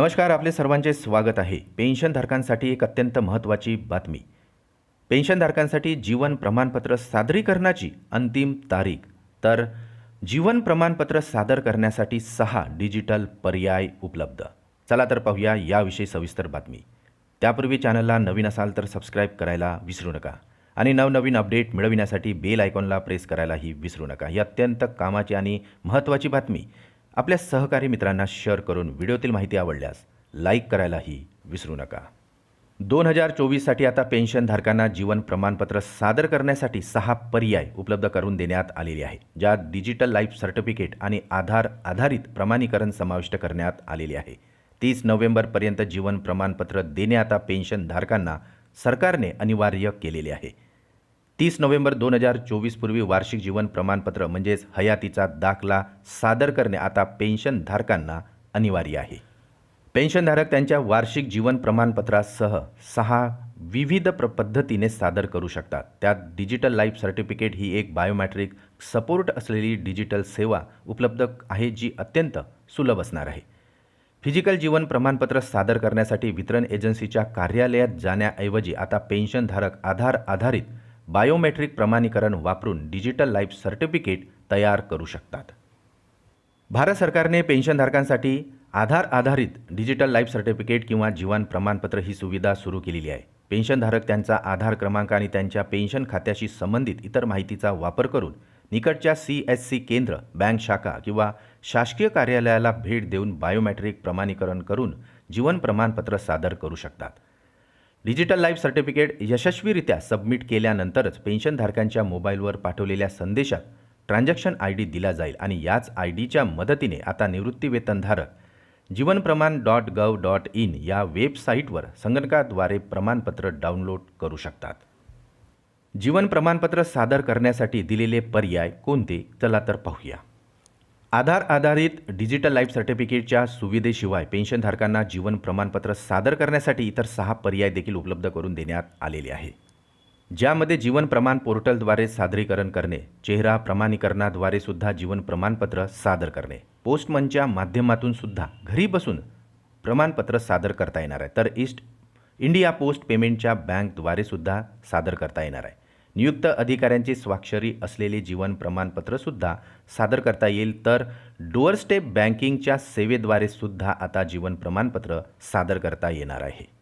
नमस्कार आपले सर्वांचे स्वागत आहे. पेन्शनधारकांसाठी एक अत्यंत महत्त्वाची बातमी. पेन्शनधारकांसाठी जीवन प्रमाणपत्र सादरीकरणाची अंतिम तारीख. तर जीवन प्रमाणपत्र सादर करण्यासाठी सहा डिजिटल पर्याय उपलब्ध. चला तर पाहूया याविषयी सविस्तर बातमी. त्यापूर्वी चॅनलला नवीन असाल तर सबस्क्राईब करायला विसरू नका आणि नवनवीन अपडेट मिळविण्यासाठी बेल आयकॉनला प्रेस करायलाही विसरू नका. ही अत्यंत कामाची आणि महत्त्वाची बातमी. आपल्या सहकारी मित्रांना शेअर करून व्हिडिओतील माहिती आवडल्यास लाईक करायलाही विसरू नका. दोन हजार चोवीससाठी आता पेन्शनधारकांना जीवन प्रमाणपत्र सादर करण्यासाठी सहा पर्याय उपलब्ध करून देण्यात आलेले आहे ज्यात डिजिटल लाईफ सर्टिफिकेट आणि आधार आधारित प्रमाणीकरण समाविष्ट करण्यात आलेले आहे. तीस नोव्हेंबरपर्यंत जीवन प्रमाणपत्र देणे आता पेन्शनधारकांना सरकारने अनिवार्य केलेले आहे. तीस नोव्हेंबर दोन हजार चोवीसपूर्वी वार्षिक जीवन प्रमाणपत्र म्हणजेच हयातीचा दाखला सादर करणे आता पेन्शनधारकांना अनिवार्य आहे. पेन्शनधारक त्यांच्या वार्षिक जीवन प्रमाणपत्रासह सहा विविध प्र पद्धतीने सादर करू शकतात. त्यात डिजिटल लाईफ सर्टिफिकेट ही एक बायोमॅट्रिक सपोर्ट असलेली डिजिटल सेवा उपलब्ध आहे जी अत्यंत सुलभ असणार आहे. फिजिकल जीवन प्रमाणपत्र सादर करण्यासाठी वितरण एजन्सीच्या कार्यालयात जाण्याऐवजी आता पेन्शनधारक आधार आधारित बायोमेट्रिक प्रमाणीकरण वापरून डिजिटल लाईफ सर्टिफिकेट तयार करू शकतात. भारत सरकारने पेन्शनधारकांसाठी आधार आधारित डिजिटल लाईफ सर्टिफिकेट किंवा जीवन प्रमाणपत्र ही सुविधा सुरू केलेली आहे. पेन्शनधारक त्यांचा आधार क्रमांक आणि त्यांच्या पेन्शन खात्याशी संबंधित इतर माहितीचा वापर करून निकटच्या सी एस सी केंद्र बँक शाखा किंवा शासकीय कार्यालयाला भेट देऊन बायोमॅट्रिक प्रमाणीकरण करून जीवन प्रमाणपत्र सादर करू शकतात. डिजिटल लाईफ सर्टिफिकेट यशस्वीरित्या सबमिट केल्यानंतरच पेन्शनधारकांच्या मोबाईलवर पाठवलेल्या संदेशात ट्रान्झॅक्शन आय डी दिला जाईल आणि याच आय डीच्या मदतीने आता निवृत्तीवेतनधारक जीवन प्रमाण डॉट गव डॉट इन या वेबसाईटवर संगणकाद्वारे प्रमाणपत्र डाउनलोड करू शकतात. जीवन प्रमाणपत्र सादर करण्यासाठी दिलेले पर्याय कोणते? चला तर पाहूया. आधार आधारित डिजिटल लाईफ सर्टिफिकेटच्या सुविधेशिवाय पेन्शनधारकांना जीवन प्रमाणपत्र सादर करण्यासाठी इतर सहा पर्याय देखील उपलब्ध करून देण्यात आलेले आहे. ज्यामध्ये जीवन प्रमाण पोर्टलद्वारे सादरीकरण करणे चेहरा प्रमाणीकरणाद्वारे सुद्धा जीवन प्रमाणपत्र सादर करणे. पोस्टमनच्या माध्यमातून सुद्धा घरी बसून प्रमाणपत्र सादर करता येणार आहे. तर ईस्ट इंडिया पोस्ट पेमेंटच्या बँकद्वारे सुद्धा सादर करता येणार आहे. नियुक्त अधिकाऱ्यांची स्वाक्षरी असलेले जीवन प्रमाणपत्रसुद्धा सादर करता येईल. तर डोअरस्टेप बँकिंगच्या सेवेद्वारे सुद्धा आता जीवन प्रमाणपत्र सादर करता येणार आहे.